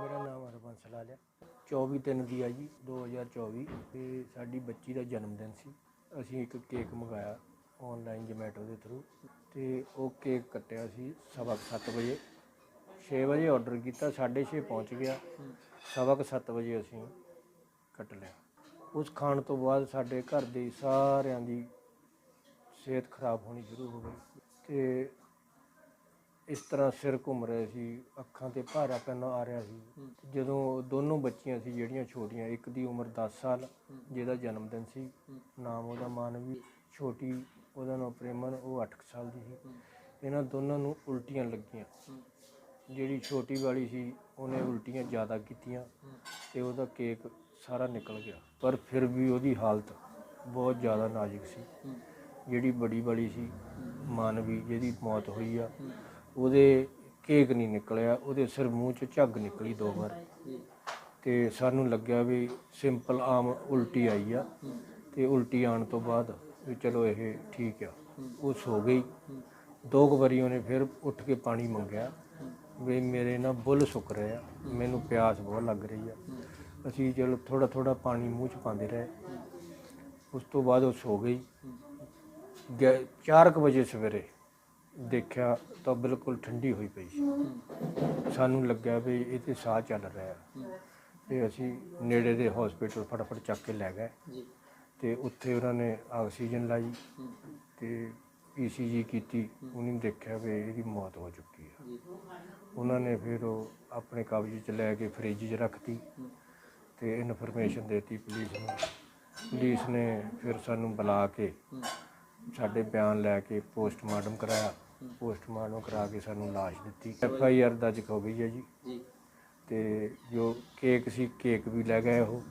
ਮੇਰਾ ਨਾਮ ਹਰਬੰਸ ਲਾਲ ਹੈ। 24 ਤਿੰਨ ਦੀ ਆ ਜੀ 2024 ਤੇ ਸਾਡੀ ਬੱਚੀ ਦਾ ਜਨਮ ਦਿਨ ਸੀ। ਅਸੀਂ ਇੱਕ ਕੇਕ ਮੰਗਾਇਆ ਆਨਲਾਈਨ ਜੋਮੈਟੋ ਦੇ ਥਰੂ ਤੇ ਉਹ ਕੇਕ ਕੱਟਿਆ ਸੀ ਸਵਾ ਕੁ ਸੱਤ ਵਜੇ। 6 ਵਜੇ ਆਰਡਰ ਕੀਤਾ 6:30 ਪਹੁੰਚ ਗਿਆ। ਸਵਾ ਕੁ ਸੱਤ ਵਜੇ ਅਸੀਂ ਕੱਟ ਲਿਆ। ਉਸ ਖਾਣ ਤੋਂ ਬਾਅਦ ਸਾਡੇ ਘਰ ਦੇ ਸਾਰਿਆਂ ਦੀ ਸਿਹਤ ਖਰਾਬ ਹੋਣੀ ਸ਼ੁਰੂ ਹੋ ਗਈ। ਤੇ ਇਸ ਤਰ੍ਹਾਂ ਸਿਰ ਘੁੰਮ ਰਿਹਾ ਸੀ ਅੱਖਾਂ ਤੇ ਭਾਰਾ ਪੈਣ ਆ ਰਿਹਾ ਸੀ। ਜਦੋਂ ਦੋਨੋਂ ਬੱਚੀਆਂ ਸੀ ਜਿਹੜੀਆਂ ਛੋਟੀਆਂ ਇੱਕ ਦੀ ਉਮਰ 10 ਸਾਲ ਜਿਹਦਾ ਜਨਮ ਦਿਨ ਸੀ ਨਾਮ ਉਹਦਾ ਮਾਨਵੀ ਛੋਟੀ ਉਹਦਾ ਨਾਮ ਪ੍ਰੇਮਨ ਉਹ 8 ਸਾਲ ਦੀ ਸੀ। ਇਹਨਾਂ ਦੋਨਾਂ ਨੂੰ ਉਲਟੀਆਂ ਲੱਗੀਆਂ। ਜਿਹੜੀ ਛੋਟੀ ਵਾਲੀ ਸੀ ਉਹਨੇ ਉਲਟੀਆਂ ਜ਼ਿਆਦਾ ਕੀਤੀਆਂ ਤੇ ਉਹਦਾ ਕੇਕ ਸਾਰਾ ਨਿਕਲ ਗਿਆ। ਪਰ ਫਿਰ ਵੀ ਉਹਦੀ ਹਾਲਤ ਬਹੁਤ ਜ਼ਿਆਦਾ ਨਾਜ਼ੁਕ ਸੀ। ਜਿਹੜੀ ਬੜੀ ਵਾਲੀ ਸੀ ਮਾਨਵੀ ਜਿਹਦੀ ਮੌਤ ਹੋਈ ਆ। ਉਹਦੇ ਕੇਕ ਨਹੀਂ ਨਿਕਲਿਆ, ਉਹਦੇ ਸਿਰ ਮੂੰਹ ਚ ਝੱਗ ਨਿਕਲੀ ਦੋ ਵਾਰ। ਤੇ ਸਾਨੂੰ ਲੱਗਿਆ ਵੀ ਸਿੰਪਲ ਆਮ ਉਲਟੀ ਆਈ ਆ, ਤੇ ਉਲਟੀ ਆਉਣ ਤੋਂ ਬਾਅਦ ਵੀ ਚਲੋ ਇਹ ਠੀਕ ਆ। ਉਹ ਸੋ ਗਈ। ਦੋ ਕੁ ਵਾਰੀ ਉਹਨੇ ਫਿਰ ਉੱਠ ਕੇ ਪਾਣੀ ਮੰਗਿਆ ਵੀ ਮੇਰੇ ਨਾ ਬੁੱਲ ਸੁੱਕ ਰਹੇ ਆ, ਮੈਨੂੰ ਪਿਆਸ ਬਹੁਤ ਲੱਗ ਰਹੀ ਆ। ਅਸੀਂ ਚਲੋ ਥੋੜਾ ਥੋੜਾ ਪਾਣੀ ਮੂੰਹ ਚ ਪਾਉਂਦੇ ਰਹੇ। ਉਸ ਤੋਂ ਬਾਅਦ ਉਹ ਸੋ ਗਈ। 4 ਵਜੇ ਸਵੇਰੇ ਦੇਖਿਆ ਤਾਂ ਬਿਲਕੁਲ ਠੰਡੀ ਹੋਈ ਪਈ ਸੀ। ਸਾਨੂੰ ਲੱਗਿਆ ਵੀ ਇਹ ਤੇ ਸਾਹ ਚੱਲ ਰਿਹਾ। ਤੇ ਅਸੀਂ ਨੇੜੇ ਦੇ ਹਸਪੀਟਲ ਫਟਾਫਟ ਚੱਕ ਕੇ ਲੈ ਗਏ। ਤੇ ਉੱਥੇ ਉਹਨਾਂ ਨੇ ਆਕਸੀਜਨ ਲਾਈ। ਤੇ ਈਸੀਜੀ ਕੀਤੀ। ਉਹਨੇ ਦੇਖਿਆ ਵੀ ਇਹਦੀ ਮੌਤ ਹੋ ਚੁੱਕੀ ਹੈ ਉਹਨਾਂ ਨੇ ਫਿਰ ਉਹ ਆਪਣੇ ਕਬਜ਼ੇ 'ਚ ਲੈ ਕੇ ਫ੍ਰਿਜ 'ਚ ਰੱਖਤੀ। ਤੇ ਇਨਫੋਰਮੇਸ਼ਨ ਦੇਤੀ ਪੁਲਿਸ ਨੂੰ। ਪੁਲਿਸ ਨੇ ਫਿਰ ਸਾਨੂੰ ਬੁਲਾ ਕੇ ਸਾਡੇ ਬਿਆਨ ਲੈ ਕੇ ਪੋਸਟਮਾਰਟਮ ਕਰਾਇਆ। ਪੋਸਟਮਾਰਟਮ ਕਰਾ ਕੇ ਸਾਨੂੰ ਲਾਸ਼ ਦਿੱਤੀ। ਐਫ ਆਈ ਆਰ ਦਰਜ ਹੋ ਗਈ ਹੈ ਜੀ। ਜੀ। ਤੇ ਜੋ ਕੇਕ ਸੀ ਕੇਕ ਵੀ ਲੈ ਗਏ ਉਹ।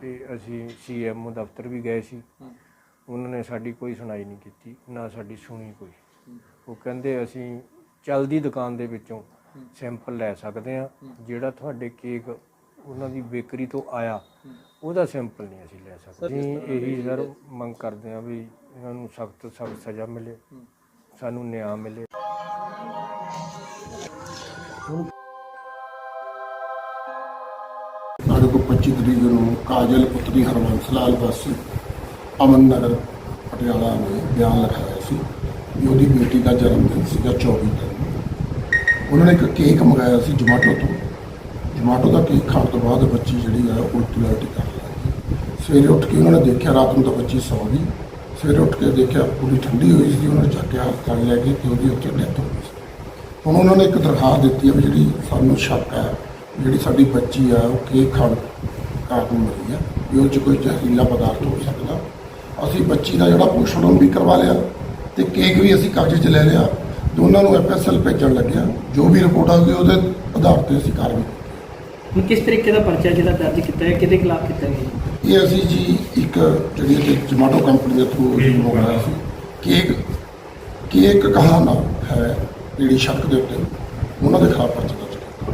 ਤੇ ਅਸੀਂ ਸੀਐਮ ਦਫ਼ਤਰ ਵੀ ਗਏ ਸੀ। ਉਹਨਾਂ ਨੇ ਸਾਡੀ ਕੋਈ ਸੁਣਾਈ ਨਹੀਂ ਕੀਤੀ ਨਾ ਸਾਡੀ ਸੁਣੀ ਕੋਈ। ਉਹ ਕਹਿੰਦੇ ਅਸੀਂ ਚਲਦੀ ਦੁਕਾਨ ਦੇ ਵਿੱਚੋਂ ਸੈਂਪਲ ਲੈ ਸਕਦੇ ਆ ਜਿਹੜਾ ਤੁਹਾਡੇ ਕੇਕ ਉਹਨਾਂ ਦੀ ਬੇਕਰੀ ਤੋਂ ਆਇਆ ਉਹਦਾ ਸੈਂਪਲ ਨਹੀਂ ਅਸੀਂ ਲੈ ਸਕਦੇ। ਇਹੀ ਸਰ ਮੰਗ ਕਰਦੇ ਆ ਵੀ ਇਹਨਾਂ ਨੂੰ ਸਖਤ ਸਖਤ ਸਜ਼ਾ ਮਿਲੇ। ਸਾਨੂੰ ਨਿਆਂ ਮਿਲੇ। ਸਾਡੇ ਕੋਲ 25 ਤਰੀਕ ਨੂੰ ਕਾਜਲ ਪੁੱਤਰੀ ਹਰਵੰਸ ਲਾਲ ਵਾਸੀ ਅਮਨ ਨਗਰ ਪਟਿਆਲਾ ਨੇ ਬਿਆਨ ਲਿਖਾਇਆ ਸੀ ਵੀ ਉਹਦੀ ਬੇਟੀ ਦਾ ਜਨਮ ਦਿਨ ਸੀਗਾ 24 ਤਰੀਕ ਉਹਨਾਂ ਨੇ ਇੱਕ ਕੇਕ ਮੰਗਾਇਆ ਸੀ ਜਮਾਟੋ ਤੋਂ। ਜਮਾਟੋ ਦਾ ਕੇਕ ਖਾਣ ਤੋਂ ਬਾਅਦ ਬੱਚੀ ਜਿਹੜੀ ਆ ਉਲਟੀ ਉਲਟੀ ਕਰ ਲੱਗੀ ਸਵੇਰੇ ਉੱਠ ਕੇ ਉਹਨਾਂ ਨੇ ਦੇਖਿਆ ਰਾਤ ਨੂੰ ਤਾਂ ਬੱਚੀ ਸੌ ਗਈ। ਸਵੇਰੇ ਉੱਠ ਕੇ ਦੇਖਿਆ ਪੂਰੀ ਠੰਡੀ ਹੋਈ ਸੀ ਉਹਨਾਂ ਨੇ ਚੱਕ ਕੇ ਹਸਪਤਾਲ ਲੈ ਗਏ ਤੇ ਉਹਦੀ ਉੱਥੇ ਡੈਥ ਹੋ ਗਈ ਸੀ। ਹੁਣ ਉਹਨਾਂ ਨੇ ਇੱਕ ਦਰਖਾਸਤ ਦਿੱਤੀ ਹੈ ਵੀ ਜਿਹੜੀ ਸਾਨੂੰ ਸ਼ੱਕ ਹੈ ਜਿਹੜੀ ਸਾਡੀ ਬੱਚੀ ਆ ਉਹ ਕੇਕ ਖਾਣ ਕਾਰਨ ਮਰੀ ਆ ਵੀ ਉਹ 'ਚ ਕੋਈ ਜ਼ਹਿਰੀਲਾ ਪਦਾਰਥ ਹੋ ਸਕਦਾ। ਅਸੀਂ ਬੱਚੀ ਦਾ ਜਿਹੜਾ ਪੋਸਟਮਾਰਟਮ ਵੀ ਕਰਵਾ ਲਿਆ ਤੇ ਕੇਕ ਵੀ ਅਸੀਂ ਕਬਜ਼ੇ 'ਚ ਲੈ ਲਿਆ ਦੋਨਾਂ ਨੂੰ ਐਫਐਸਐਲ ਭੇਜਣ ਲੱਗਿਆ। ਜੋ ਵੀ ਰਿਪੋਰਟ ਆਊਗੀ ਉਹਦੇ ਆਧਾਰ ਤੇ ਅਸੀਂ ਕਾਰਵਾਈ ਹੁਣ ਕਿਸ ਤਰੀਕੇ ਦਾ ਪਰਚਾ ਜਿਹੜਾ ਦਰਜ ਕੀਤਾ ਹੈ ਕਿਹਦੇ ਖਿਲਾਫ ਕੀਤਾ ਗਿਆ ਇਹ ਅਸੀਂ ਜੀ ਜਿਹੜੀ ਕਿ ਜਮਾਟੋ ਕੰਪਨੀ ਦੇ ਥਰੂ ਮੰਗਵਾਇਆ ਸੀ ਕੇਕ ਕੇਕ ਕਹਾਣਾ ਹੈ ਜਿਹੜੀ ਸ਼ੱਕ ਦੇ ਉੱਤੇ ਉਹਨਾਂ ਦੇ ਖਿਲਾਫ ਪਰਚਾ ਦਰਜ